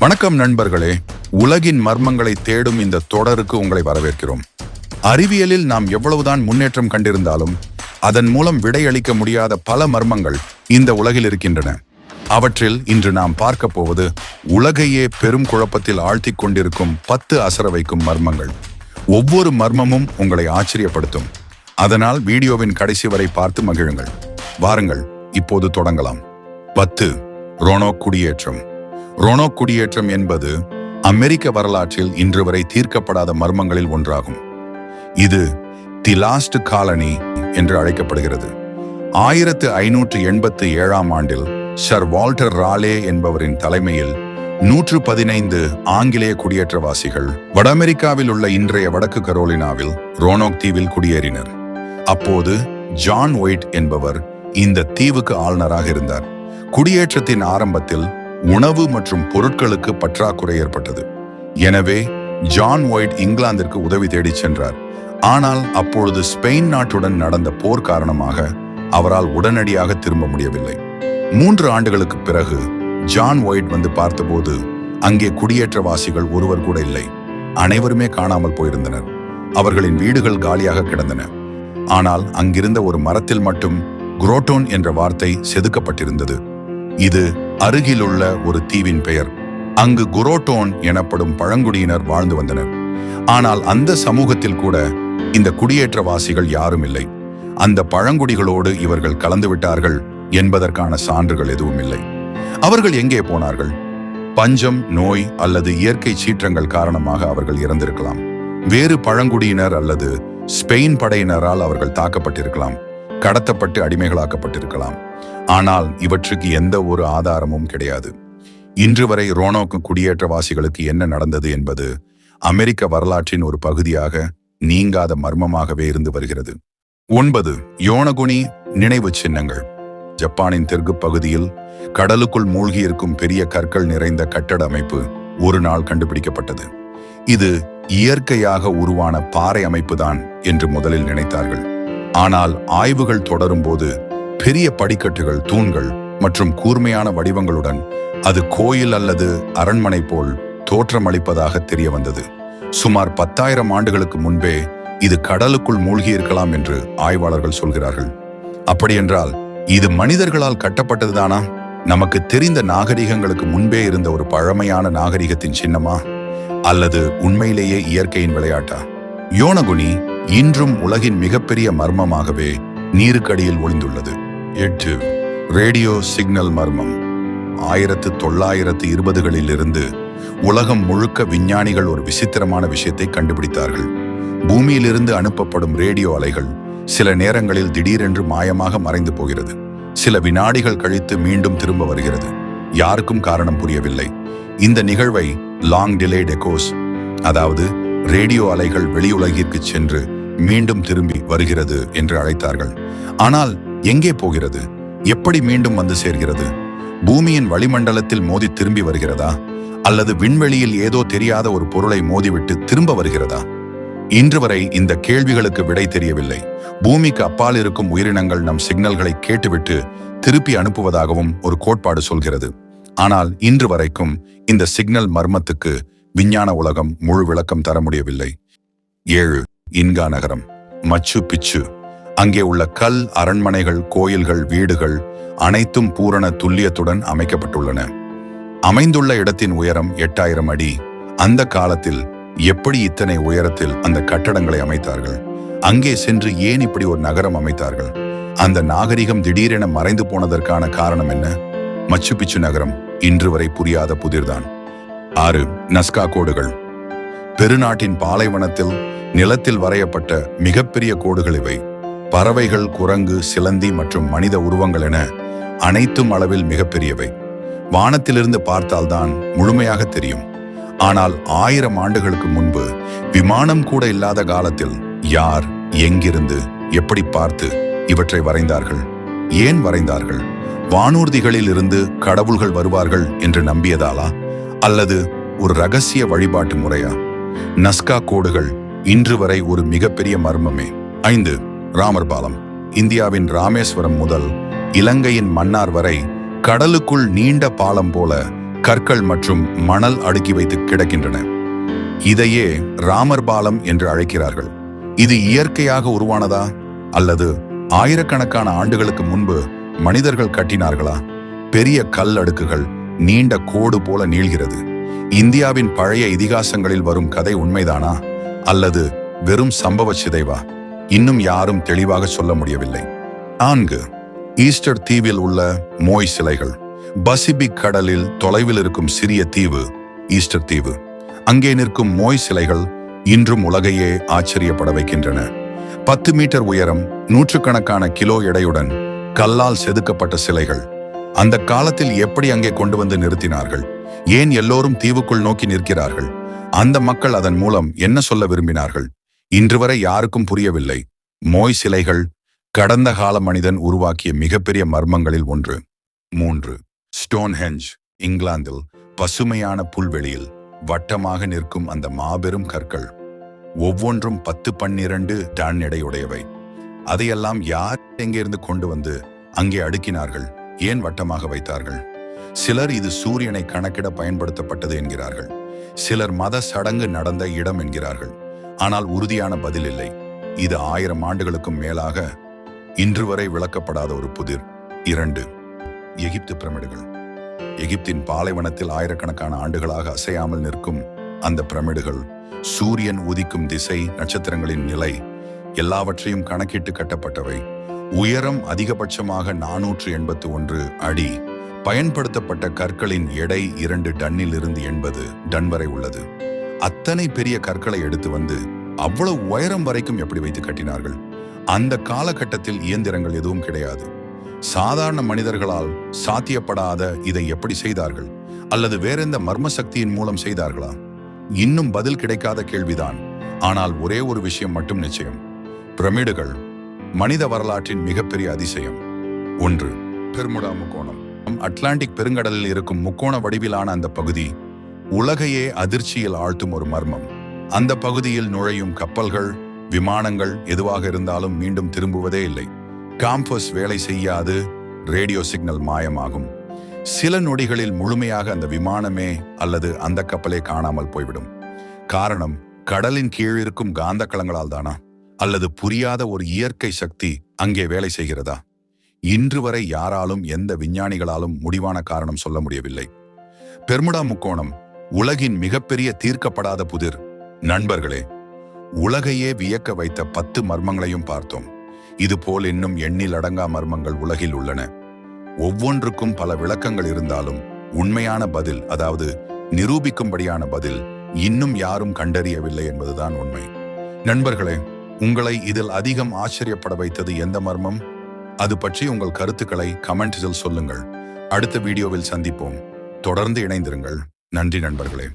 வணக்கம் நண்பர்களே. உலகின் மர்மங்களை தேடும் இந்த தொடருக்கு உங்களை வரவேற்கிறோம். அறிவியலில் நாம் எவ்வளவுதான் முன்னேற்றம் கண்டிருந்தாலும் அதன் மூலம் விடையளிக்க முடியாத பல மர்மங்கள் இந்த உலகில் இருக்கின்றன. அவற்றில் இன்று நாம் பார்க்க போவது உலகையே பெரும் குழப்பத்தில் ஆழ்த்திக் கொண்டிருக்கும் பத்து அசர வைக்கும் மர்மங்கள். ஒவ்வொரு மர்மமும் உங்களை ஆச்சரியப்படுத்தும். அதனால் வீடியோவின் கடைசி வரை பார்த்து மகிழுங்கள். வாருங்கள் இப்போது தொடங்கலாம். பத்து ரோனோ குடியேற்றம். ரொனோ குடியேற்றம் என்பது அமெரிக்க வரலாற்றில் இன்று வரை தீர்க்கப்படாத மர்மங்களில் ஒன்றாகும். இது தி லாஸ்ட் காலனி என்று அழைக்கப்படுகிறது. ஆயிரத்து ஐநூற்று எண்பத்து ஏழாம் ஆண்டில் சர் வால்டர் ராலே என்பவரின் தலைமையில் நூற்று பதினைந்து ஆங்கிலேய குடியேற்றவாசிகள் வட அமெரிக்காவில் உள்ள இன்றைய வடக்கு கரோலினாவில் ரோனோக் தீவில் குடியேறினர். அப்போது ஜான் ஒயிட் என்பவர் இந்த தீவுக்கு ஆளுநராக இருந்தார். குடியேற்றத்தின் ஆரம்பத்தில் உணவு மற்றும் பொருட்களுக்கு பற்றாக்குறை ஏற்பட்டது. எனவே ஜான் ஒயிட் இங்கிலாந்திற்கு உதவி தேடிச் சென்றார். ஆனால் அப்பொழுது ஸ்பெயின் நாட்டுடன் நடந்த போர் காரணமாக அவரால் உடனடியாக திரும்ப முடியவில்லை. மூன்று ஆண்டுகளுக்கு பிறகு ஜான் ஒயிட் வந்து பார்த்தபோது அங்கே குடியேற்றவாசிகள் ஒருவர் கூட இல்லை. அனைவருமே காணாமல் போயிருந்தனர். அவர்களின் வீடுகள் காலியாக கிடந்தன. ஆனால் அங்கிருந்த ஒரு மரத்தில் மட்டும் குரோட்டோன் என்ற வார்த்தை செதுக்கப்பட்டிருந்தது. இது அருகிலுள்ள ஒரு தீவின் பெயர். அங்கு குரோட்டோன் எனப்படும் பழங்குடியினர் வாழ்ந்து வந்தனர். ஆனால் அந்த சமூகத்தில் கூட இந்த குடியேற்றவாசிகள் யாரும் இல்லை. அந்த பழங்குடிகளோடு இவர்கள் கலந்து விட்டார்கள் என்பதற்கான சான்றுகள் எதுவும் இல்லை. அவர்கள் எங்கே போனார்கள்? பஞ்சம் நோய் அல்லது இயற்கை சீற்றங்கள் காரணமாக அவர்கள் இறந்திருக்கலாம். வேறு பழங்குடியினர் அல்லது ஸ்பெயின் படையினரால் அவர்கள் தாக்கப்பட்டிருக்கலாம். கடத்தப்பட்டு அடிமைகளாக்கப்பட்டிருக்கலாம். ஆனால் இவற்றுக்கு எந்த ஒரு ஆதாரமும் கிடையாது. இன்று வரை ரோனோக்கு குடியேற்றவாசிகளுக்கு என்ன நடந்தது என்பது அமெரிக்க வரலாற்றின் ஒரு பகுதியாக நீங்காத மர்மமாகவே இருந்து வருகிறது. ஒன்பது யோனகுனி நினைவு சின்னங்கள். ஜப்பானின் தெற்கு பகுதியில் கடலுக்குள் மூழ்கி இருக்கும் பெரிய கற்கள் நிறைந்த கட்டட அமைப்பு ஒரு நாள் கண்டுபிடிக்கப்பட்டது. இது இயற்கையாக உருவான பாறை அமைப்புதான் என்று முதலில் நினைத்தார்கள். ஆனால் ஆய்வுகள் தொடரும்போது பெரிய படிக்கட்டுகள் தூண்கள் மற்றும் கூர்மையான வடிவங்களுடன் அது கோயில் அல்லது அரண்மனை போல் தோற்றமளிப்பதாக தெரிய வந்தது சுமார் பத்தாயிரம் ஆண்டுகளுக்கு முன்பே இது கடலுக்குள் மூழ்கி இருக்கலாம் என்று ஆய்வாளர்கள் சொல்கிறார்கள். அப்படியென்றால் இது மனிதர்களால் கட்டப்பட்டதுதானா? நமக்கு தெரிந்த நாகரிகங்களுக்கு முன்பே இருந்த ஒரு பழமையான நாகரிகத்தின் சின்னமா? அல்லது உண்மையிலேயே இயற்கையின் விளையாட்டா? யோனகுனி இன்றும் உலகின் மிகப்பெரிய மர்மமாகவே நீருக்கடியில் ஒளிந்துள்ளது. எட்டு. ரேடியோ சிக்னல் மர்மம். ஆயிரத்து தொள்ளாயிரத்து இருபதுகளில் இருந்து உலகம் முழுக்க விஞ்ஞானிகள் ஒரு விசித்திரமான விஷயத்தை கண்டுபிடித்தார்கள். பூமியிலிருந்து அனுப்பப்படும் ரேடியோ அலைகள் சில நேரங்களில் திடீரென்று மாயமாக மறைந்து போகிறது. சில வினாடிகள் கழித்து மீண்டும் திரும்ப வருகிறது. யாருக்கும் காரணம் புரியவில்லை. இந்த நிகழ்வை லாங் டிலே டெகோஸ் அதாவது ரேடியோ அலைகள் வெளியுலகிற்கு சென்று மீண்டும் திரும்பி வருகிறது என்று அழைத்தார்கள். ஆனால் எங்கே போகிறது? எப்படி மீண்டும் வந்து சேர்கிறது? பூமியின் வளிமண்டலத்தில் மோதி திரும்பி வருகிறதா? அல்லது விண்வெளியில் ஏதோ தெரியாத ஒரு பொருளை மோதிவிட்டு திரும்ப வருகிறதா? இன்று வரை இந்த கேள்விகளுக்கு விடை தெரியவில்லை. பூமிக்கு அப்பால் இருக்கும் உயிரினங்கள் நம் சிக்னல்களை கேட்டுவிட்டு திருப்பி அனுப்புவதாகவும் ஒரு கோட்பாடு சொல்கிறது. ஆனால் இன்று வரைக்கும் இந்த சிக்னல் மர்மத்துக்கு விஞ்ஞான உலகம் முழு விளக்கம் தர முடியவில்லை. ஏழு இன்கா நகரம். மச்சு பிச்சு. அங்கே உள்ள கல் அரண்மனைகள் கோயில்கள் வீடுகள் அனைத்தும் பூரண துல்லியத்துடன் அமைக்கப்பட்டுள்ளன. அமைந்துள்ள இடத்தின் உயரம் எட்டாயிரம் அடி. அந்த காலத்தில் எப்படி இத்தனை உயரத்தில் அந்த கட்டடங்களை அமைத்தார்கள்? அங்கே சென்று ஏன் இப்படி ஒரு நகரம் அமைத்தார்கள்? அந்த நாகரிகம் திடீரென மறைந்து போனதற்கான காரணம் என்ன? மச்சு பிச்சு நகரம் இன்று வரை புரியாத புதிர்தான். ஆறு நஸ்கா கோடுகள். பெருநாட்டின் பாலைவனத்தில் நிலத்தில் வரையப்பட்ட மிகப்பெரிய கோடுகள் இவை. பறவைகள் குரங்கு சிலந்தி மற்றும் மனித உருவங்கள் என அனைத்தும் அளவில் மிகப்பெரியவை. வானத்திலிருந்து பார்த்தால்தான் முழுமையாக தெரியும். ஆனால் ஆயிரம் ஆண்டுகளுக்கு முன்பு விமானம் கூட இல்லாத காலத்தில் யார் எங்கிருந்து எப்படி பார்த்து இவற்றை வரைந்தார்கள்? ஏன் வரைந்தார்கள்? வானூர்திகளில் இருந்து கடவுள்கள் வருவார்கள் என்று நம்பியதாலா? அல்லது ஒரு ரகசிய வழிபாட்டு முறையா? நஸ்கா கோடுகள் இன்று வரை ஒரு மிகப்பெரிய மர்மமே. ஐந்து ராமர் பாலம் இந்தியாவின் ராமேஸ்வரம் முதல் இலங்கையின் மன்னார் வரை கடலுக்குள் நீண்ட பாலம் போல கற்கள் மற்றும் மணல் அடுக்கி வைத்து கிடக்கின்றன. இதையே ராமர் பாலம் என்று அழைக்கிறார்கள். இது இயற்கையாக உருவானதா? அல்லது ஆயிரக்கணக்கான ஆண்டுகளுக்கு முன்பு மனிதர்கள் கட்டினார்களா? பெரிய கல் அடுக்குகள் நீண்ட கோடு போல நீள்கிறது. இந்தியாவின் பழைய இதிகாசங்களில் வரும் கதை உண்மைதானா? அல்லது வெறும் சம்பவ சிதைவா? இன்னும் யாரும் தெளிவாக சொல்ல முடியவில்லை. நான்கு ஈஸ்டர் தீவில் உள்ள மோய் சிலைகள். பசிபிக் கடலில் தொலைவில் இருக்கும் சிறிய தீவு ஈஸ்டர் தீவு. அங்கே நிற்கும் மோய் சிலைகள் இன்றும் உலகையே ஆச்சரியப்பட வைக்கின்றன. பத்து மீட்டர் உயரம் நூற்றுக்கணக்கான கிலோ எடையுடன் கல்லால் செதுக்கப்பட்ட சிலைகள். அந்த காலத்தில் எப்படி அங்கே கொண்டு வந்து நிறுத்தினார்கள்? ஏன் எல்லோரும் தீவுக்குள் நோக்கி நிற்கிறார்கள்? அந்த மக்கள் அதன் மூலம் என்ன சொல்ல விரும்பினார்கள்? இன்று வரை யாருக்கும் புரியவில்லை. மோய் சிலைகள் கடந்த கால மனிதன் உருவாக்கிய மிகப்பெரிய மர்மங்களில் ஒன்று. மூன்று. ஸ்டோன்ஹெஞ்ச் இங்கிலாந்தில் பசுமையான புல்வெளியில் வட்டமாக நிற்கும் அந்த மாபெரும் கற்கள். ஒவ்வொன்றும் பத்து பன்னிரண்டு டன் எடையுடையவை. அதையெல்லாம் யார் எங்கிருந்து கொண்டு வந்து அங்கே அடுக்கினார்கள்? ஏன் வட்டமாக வைத்தார்கள்? சிலர் இது சூரியனை கணக்கிட பயன்படுத்தப்பட்டது என்கிறார்கள். சிலர் மத சடங்கு நடந்த இடம் என்கிறார்கள். ஆனால் உறுதியான பதில் இல்லை. இது ஆயிரம் ஆண்டுகளுக்கும் மேலாக இன்று வரை விளக்கப்படாத ஒரு புதிர். இரண்டு எகிப்து பிரமிடுகள். எகிப்தின் பாலைவனத்தில் ஆயிரக்கணக்கான ஆண்டுகளாக அசையாமல் நிற்கும் அந்த பிரமிடுகள் சூரியன் உதிக்கும் திசை நட்சத்திரங்களின் நிலை எல்லாவற்றையும் கணக்கிட்டு கட்டப்பட்டவை. உயரம் அதிகபட்சமாக நானூற்று எண்பத்து ஒன்று அடி. பயன்படுத்தப்பட்ட கற்களின் எடை இரண்டு டன்னில் இருந்து எண்பது டன் வரை உள்ளது. அத்தனை பெரிய கற்களை எடுத்து வந்து அவ்வளவு உயரம் வரைக்கும் எப்படி வைத்து கட்டினார்கள்? அந்த காலகட்டத்தில் இயந்திரங்கள் எதுவும் கிடையாது. சாதாரண மனிதர்களால் சாத்தியப்படாத இதை எப்படி செய்தார்கள்? அல்லது வேறெந்த மர்ம சக்தியின் மூலம் செய்தார்களா? இன்னும் பதில் கிடைக்காத கேள்விதான். ஆனால் ஒரே ஒரு விஷயம் மட்டும் நிச்சயம். பிரமிடுகள் மனித வரலாற்றின் மிகப்பெரிய அதிசயம். ஒன்று பெருமுடா முக்கோணம். அட்லாண்டிக் பெருங்கடலில் இருக்கும் முக்கோண வடிவிலான அந்த பகுதி உலகையே அதிர்ச்சியில் ஆழ்த்தும் ஒரு மர்மம். அந்த பகுதியில் நுழையும் கப்பல்கள் விமானங்கள் எதுவாக இருந்தாலும் மீண்டும் திரும்புவதே இல்லை. காம்பஸ் வேலை செய்யாது ரேடியோ சிக்னல் மாயமாகும். சில நொடிகளில் முழுமையாக அந்த விமானமே அல்லது அந்த கப்பலே காணாமல் போய்விடும். காரணம் கடலின் கீழ் இருக்கும் காந்த களங்களால் தானா? அல்லது புரியாத ஒரு இயற்கை சக்தி அங்கே வேலை செய்கிறதா? இன்று வரை யாராலும் எந்த விஞ்ஞானிகளாலும் முடிவான காரணம் சொல்ல முடியவில்லை. பெர்முடா முக்கோணம் உலகின் மிகப்பெரிய தீர்க்கப்படாத புதிர். நண்பர்களே உலகையே வியக்க வைத்த பத்து மர்மங்களையும் பார்த்தோம். இதுபோல் இன்னும் எண்ணில் அடங்கா மர்மங்கள் உலகில் உள்ளன. ஒவ்வொன்றுக்கும் பல விளக்கங்கள் இருந்தாலும் உண்மையான பதில் அதாவது நிரூபிக்கும்படியான பதில் இன்னும் யாரும் கண்டறியவில்லை என்பதுதான் உண்மை. நண்பர்களே உங்களை இதில் அதிகம் ஆச்சரியப்பட வைத்தது எந்த மர்மம்? அது பற்றி உங்கள் கருத்துக்களை கமெண்ட்ஸில் சொல்லுங்கள். அடுத்த வீடியோவில் சந்திப்போம். தொடர்ந்து இணைந்திருங்கள். நன்றி நண்பர்களே.